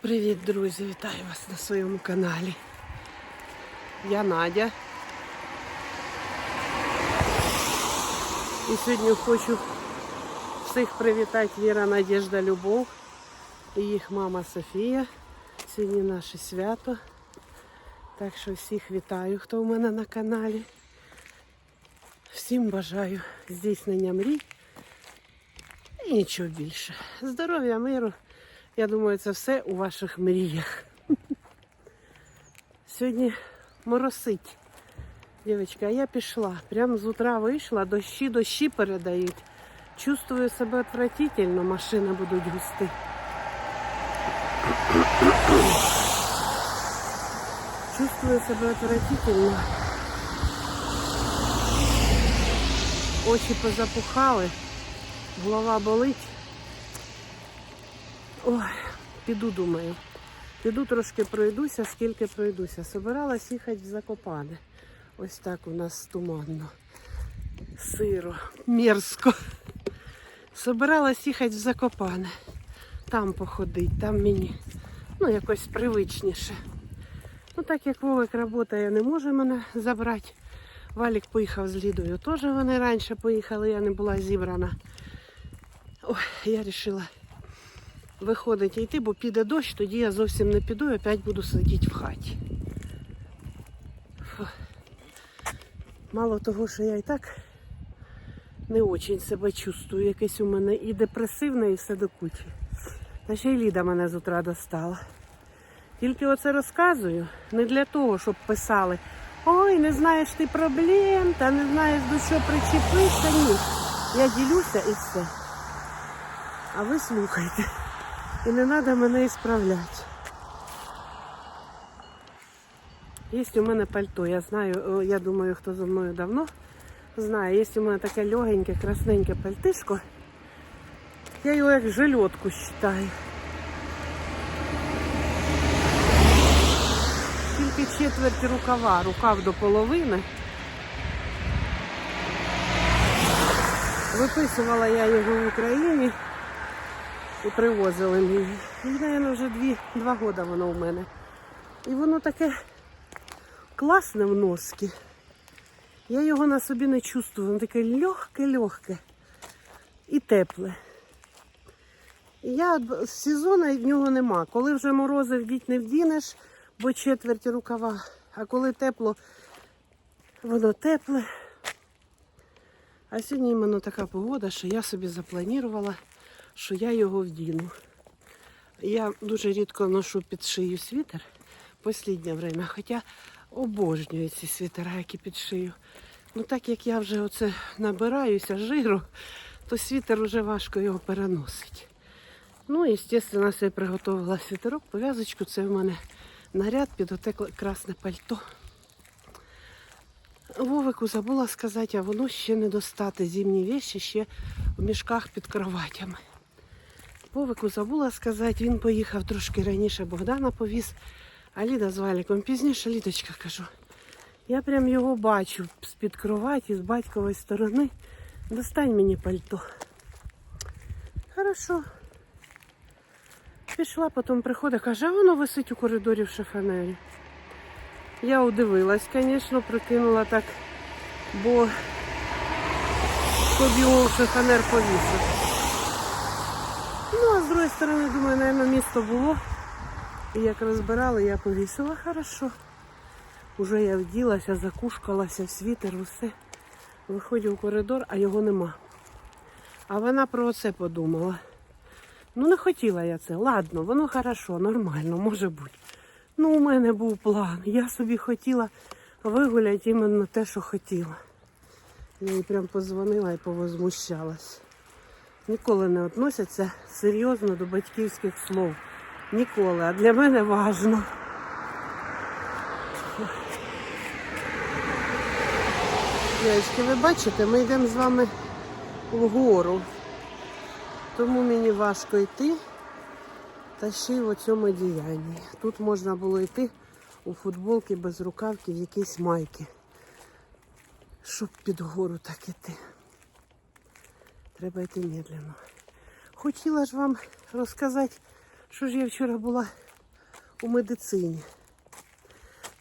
Привіт, друзі! Вітаю вас на своєму каналі. Я Надя. І сьогодні хочу всіх привітати Віра, Надежда, Любов і їх мама Софія. Сьогодні наше свято. Так що всіх вітаю, хто у мене на каналі. Всім бажаю здійснення мрій і нічого більше. Здоров'я, миру. Я думаю, це все у ваших мріях. Сьогодні моросить. Дівчатка, я пішла. Прямо з утра вийшла, дощі, дощі передають. Чувствую себе отвратительно, машини будуть густи. Чувствую себе отвратительно. Очі позапухали, голова болить. Ой, піду, думаю. Піду трошки пройдуся, скільки пройдуся. Собиралась їхати в Закопане. Ось так у нас туманно. Сиро, мерзко. Собиралась їхати в Закопане. Там походить, там мені ну, якось привичніше. Ну, так як Вовик працює, не може мене забрати. Валік поїхав з Лідою. Теж вони раніше поїхали, я не була зібрана. Ой, я вирішила виходить йти, бо піде дощ, тоді я зовсім не піду і опять буду сидіти в хаті. Мало того, що я і так не очень себе чувствую. Якесь у мене і депресивне, і все до кучі. Та ще й Ліда мене з утра достала. Тільки оце розказую не для того, щоб писали. Ой, не знаєш ти проблем, та не знаєш до що причепитися. Ні. Я ділюся і все. А ви слухайте. І не треба мене ісправляти. Є у мене пальто, я знаю, я думаю, хто за мною давно знає. Є у мене таке легеньке, красненьке пальтишко. Я його як жилетку вважаю. Тільки четверть рукава, рукав до половини. Виписувала я його в Україні і привозили мені. І, мабуть, вже дві, два роки воно у мене. І воно таке класне в носки. Я його на собі не чувствую. Воно таке легке-легке і тепле. Я сезону в нього нема. Коли вже морози вдіть не вдінеш, бо четверть рукава. А коли тепло, воно тепле. А сьогодні іменно така погода, що я собі запланувала що я його вдіну. Я дуже рідко ношу під шию світер останнє время, хоча обожнюю ці світера, які під шию. Ну так як я вже оце набираюся жиру, то світер вже важко його переносить. Ну і, звісно, я приготувала світерок, пов'язочку. Це в мене наряд під оте красне пальто. Вовику забула сказати, а воно ще не достати. Зимні віші ще в мішках під кроватями. Вовику забула сказати, він поїхав трошки раніше, Богдана повіз, а Ліда з Валіком пізніше Лідочка кажу. Я прям його бачу з-під кроваті, з батькової сторони. Достань мені пальто. Хорошо. Пішла, потім приходить, каже, а воно висить у коридорі в шифонері. Я удивилась, звісно, прикинула так, бо щоб його шифонер повісив. Ну, а з другої сторони, думаю, наверное, місто було. І як розбирали, я повісила хорошо. Уже я вділася, закушкалася світер, усе. Виходжу в коридор, а його нема. А вона про це подумала. Ну, не хотіла я це. Ладно, воно хорошо, нормально, може бути. Ну, у мене був план. Я собі хотіла вигуляти іменно те, що хотіла. Я їй прям позвонила і повозмущалась. Ніколи не відносяться серйозно до батьківських слов. Ніколи. А для мене важно. Яєчки, ви бачите, ми йдемо з вами вгору. Тому мені важко йти та ще й в цьому діянні. Тут можна було йти у футболки без рукавки, в якійсь майки. Щоб під гору так іти. Треба йти медленно. Хотіла ж вам розказати, що ж я вчора була у медицині.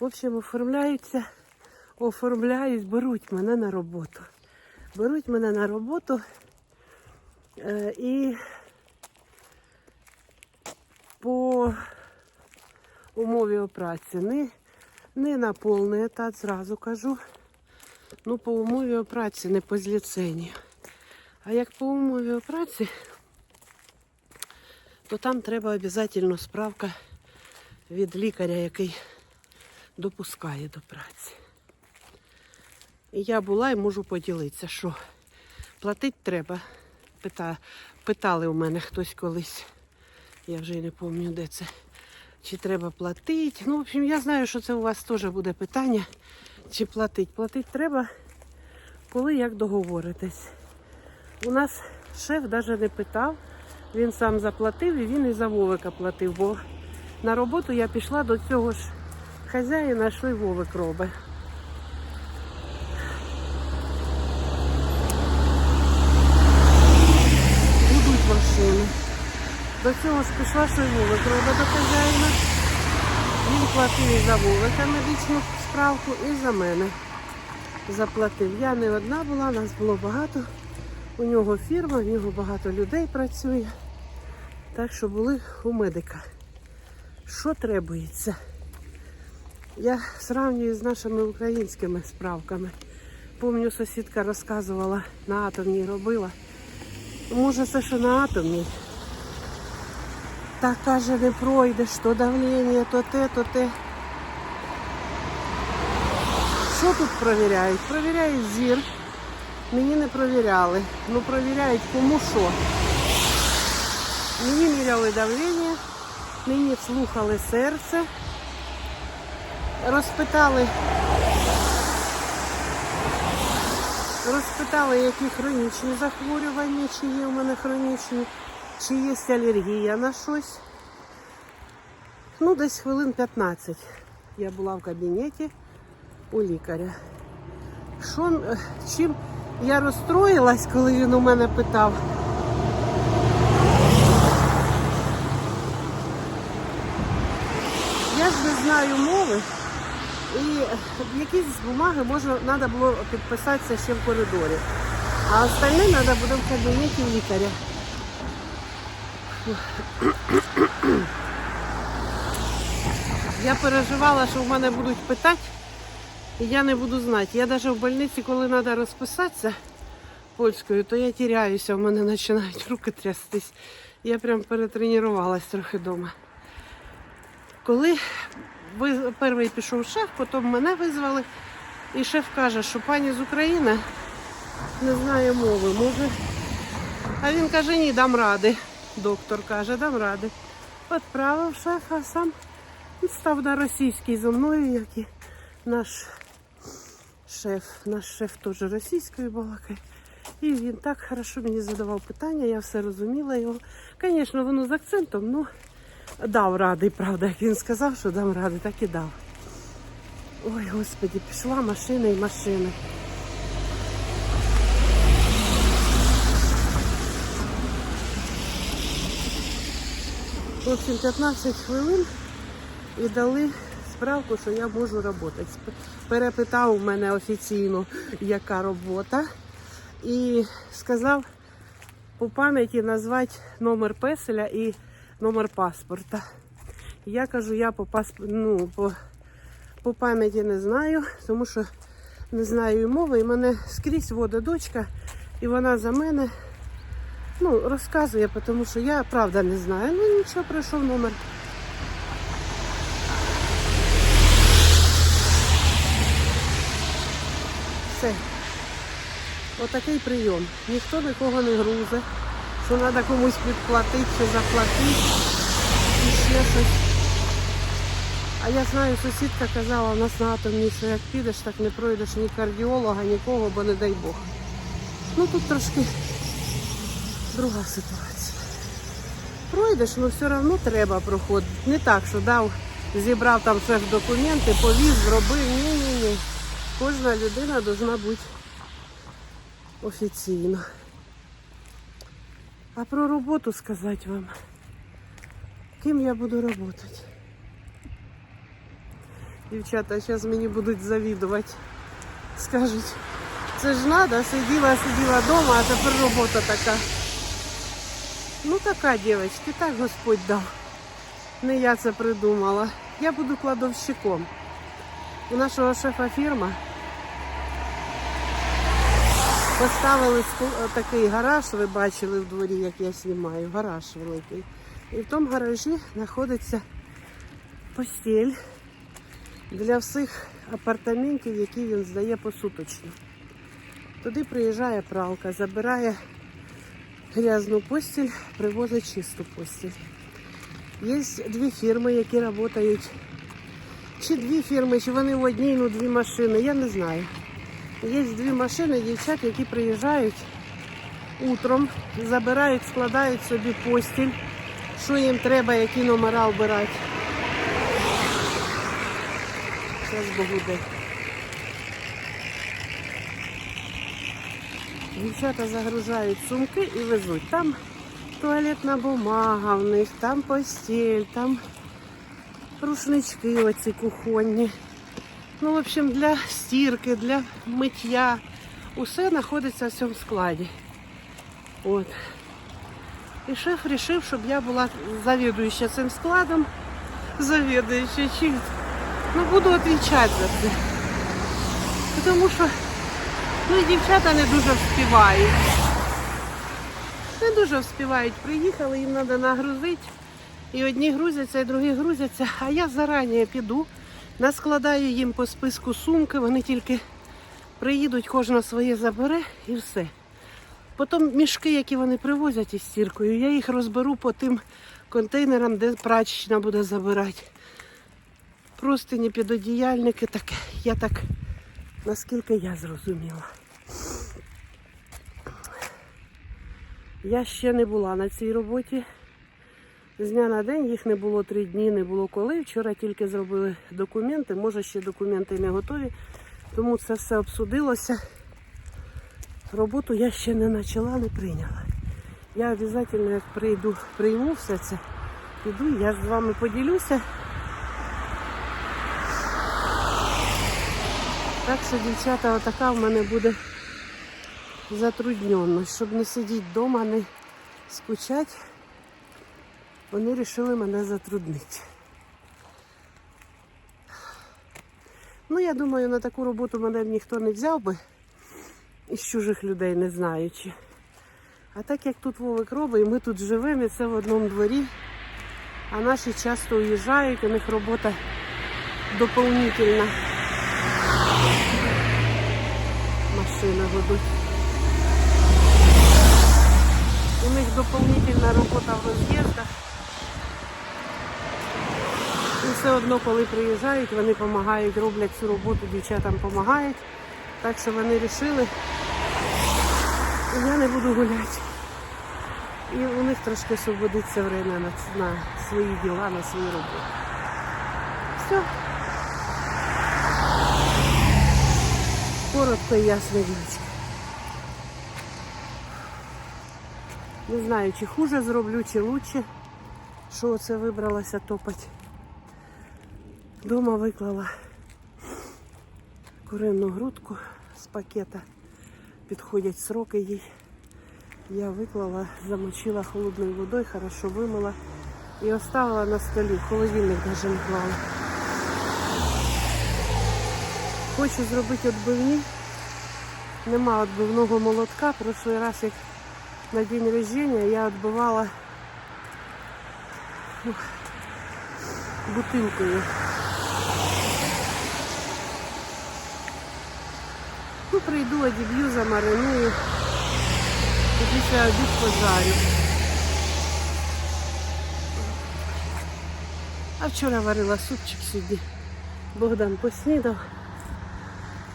В общем, оформляються, оформляють, беруть мене на роботу. Беруть мене на роботу е, і по умові праці. Не, не на повний етат, зразу кажу. Ну, по умові праці, не по зліценню. А як по умові праці, то там треба обов'язково справка від лікаря, який допускає до праці. І я була і можу поділитися, що платити треба. Пита, питали у мене хтось колись. Я вже й не пам'ятаю, де це. Чи треба платити. Ну, в общем, я знаю, що це у вас теж буде питання, чи платить. Платити треба, коли як договоритесь. У нас шеф навіть не питав, він сам заплатив і він і за Вовика платив, бо на роботу я пішла до цього ж хазяїна, що й Вовик робить. Будуть машини. До цього ж пішла, що й Вовик робить до хазяїна. Він платив і за Вовика медичну справку, і за мене заплатив. Я не одна була, нас було багато. У нього фірма, в нього багато людей працює. Так що були у медика. Що требується? Я сравнюю з нашими українськими справками. Помню, сусідка розказувала, на атомній робила. Може, це що на атомній. Так каже, не пройдеш, то давлення, то те, то те. Що тут провіряють? Провіряють зір. Мені не провіряли. Ну провіряють кому що. Мені міряли давлення, мені слухали серце, розпитали, розпитали, які хронічні захворювання, чи є у мене хронічні, чи є алергія на щось. Ну, десь хвилин 15 я була в кабінеті у лікаря. Що, е, чим я розстроїлась, коли він у мене питав. Я ж не знаю мови, і якісь бумаги може треба було підписатися ще в коридорі. А остальне треба буде в кабінеті лікаря. Я переживала, що в мене будуть питати, і я не буду знати. Я навіть в больниці, коли треба розписатися польською, то я тіряюся, у мене починають руки трястись. Я прям перетренувалась трохи вдома. Коли перший пішов шеф, потім мене визвали, і шеф каже, що пані з України не знає мови, може. А він каже, ні, дам ради. Доктор каже, дам ради. Відправив шефа, сам став на російський зі мною, як і наш шеф. Наш шеф теж російською балакає. І він так хорошо мені задавав питання, я все розуміла його. Звісно, воно з акцентом, ну дав ради, правда, як він сказав, що дам ради, так і дав. Ой, господі, пішла машина і машина. В общем, 15 хвилин і дали справку, що я можу працювати. Перепитав у мене офіційно, яка робота, і сказав по пам'яті назвати номер песеля і номер паспорта. Я кажу, я по пасп... ну, по, по пам'яті не знаю, тому що не знаю і мови, і мене скрізь вода дочка, і вона за мене ну, розказує, тому що я правда не знаю. Ну нічого, пройшов номер. Все. Отакий прийом. Ніхто нікого не грузе, що треба комусь підплатити чи заплатити і ще щось. А я знаю, сусідка казала, у нас на атомній, що як підеш, так не пройдеш ні кардіолога, нікого, бо не дай Бог. Ну тут трошки друга ситуація. Пройдеш, але все одно треба проходити. Не так, що дав, зібрав там шеф документи, повіз, зробив. Ні, ні, ні. Кожна людина повинна бути офіційно. А про роботу сказати вам. Ким я буду працювати? Дівчата зараз мені будуть завідувати. Скажуть, це ж треба, сиділа, сиділа вдома, а тепер робота така. Ну така, дівчатки, так Господь дав. Не я це придумала. Я буду кладовщиком. У нашого шефа фірма Поставили такий гараж, ви бачили в дворі, як я знімаю, гараж великий. І в тому гаражі знаходиться постіль для всіх апартаментів, які він здає посуточно. Туди приїжджає пралка, забирає грязну постіль, привозить чисту постіль. Є дві фірми, які працюють. Чи дві фірми, чи вони в одній, ну дві машини, я не знаю. Є дві машини дівчат, які приїжджають утром, забирають, складають собі постіль, що їм треба, які номера обирати. Зараз дай. Дівчата загружають сумки і везуть. Там туалетна бумага в них, там постіль, там рушнички оці кухонні. Ну, в общем, для стірки, для миття. Усе знаходиться в цьому складі. От. І шеф вирішив, щоб я була завідуюча цим складом. Завідуюча чим. Ну, буду відповідати за це. Тому що ну, дівчата не дуже вспівають. Не дуже вспівають. Приїхали, їм треба нагрузити. І одні грузяться, і другі грузяться. А я зарані піду, наскладаю їм по списку сумки, вони тільки приїдуть, кожна своє забере і все. Потім мішки, які вони привозять із стіркою, я їх розберу по тим контейнерам, де прачечна буде забирати. Простині, підодіяльники, таке. Я так, наскільки я зрозуміла. Я ще не була на цій роботі. З дня на день їх не було три дні, не було коли. Вчора тільки зробили документи, може ще документи не готові, тому це все обсудилося. Роботу я ще не почала, не прийняла. Я обов'язково, як прийду, прийму все це, піду, я з вами поділюся. Так що, дівчата, отака в мене буде затрудненість, щоб не сидіти вдома, не скучати. Вони вирішили мене затруднити. Ну, я думаю, на таку роботу мене б ніхто не взяв би із чужих людей, не знаючи. А так як тут Вовик робить, ми тут живемо, і це в одному дворі, а наші часто уїжджають, у них робота доповнительна. Машини ведуть. У них доповнительна робота в роз'їздах. І все одно, коли приїжджають, вони допомагають, роблять цю роботу, дівчатам допомагають. Так що вони вирішили, я не буду гуляти. І у них трошки освободиться время на, на свої діла, на свою роботу. Все. Коротко і ясно дівчатки. Не знаю, чи хуже зроблю, чи лучше, що оце вибралася топати. Дома виклала курину грудку з пакета. Підходять сроки їй. Я виклала, замочила холодною водою, хорошо вимила і оставила на столі. Холодильник навіть не клала. Хочу зробити відбивні. Нема відбивного молотка. Прошлий раз, як на день рождения, я відбивала ух, бутилкою. Прийду, одіб'ю, замариную. І після обід пожарю. А вчора варила супчик сьогодні. Богдан поснідав.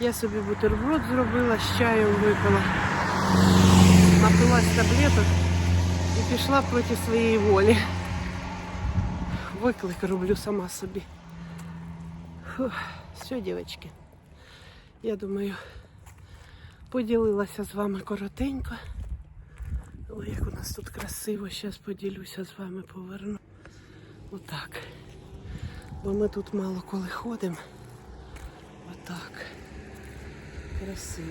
Я собі бутерброд зробила, з чаєм випила. Напилась таблеток і пішла проти своєї волі. Виклик роблю сама собі. Фух. Все, дівчатки. Я думаю, поділилася з вами коротенько. Ой, як у нас тут красиво, зараз поділюся з вами, поверну. Отак. Бо ми тут мало коли ходимо. Отак. Красиво.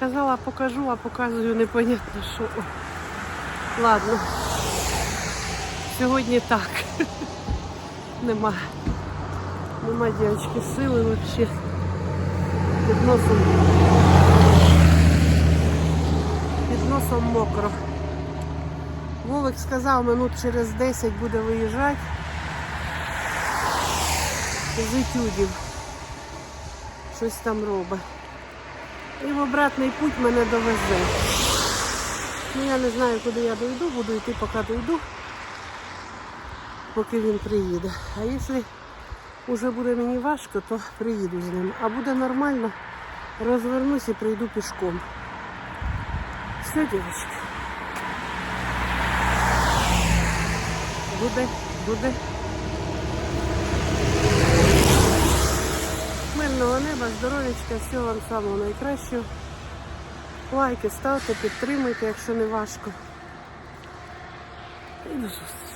Казала, покажу, а показую непонятно що. Ладно. Сьогодні так. Нема. Нема дівчатки сили взагалі. Під носом. Під носом мокро. Вовик сказав, минут через 10 буде виїжджати з етюдів. Щось там робить. І в обратний путь мене довезе. Ну я не знаю, куди я дойду, буду йти, поки дойду, поки він приїде. А якщо вже буде мені важко, то приїду з ним. А буде нормально, розвернусь і прийду пішком. Все, дівчатки. Буде, буде. Мирного неба, здоров'ячка, всього вам самого найкращого. Лайки ставте, підтримуйте, якщо не важко. І до зустрічі.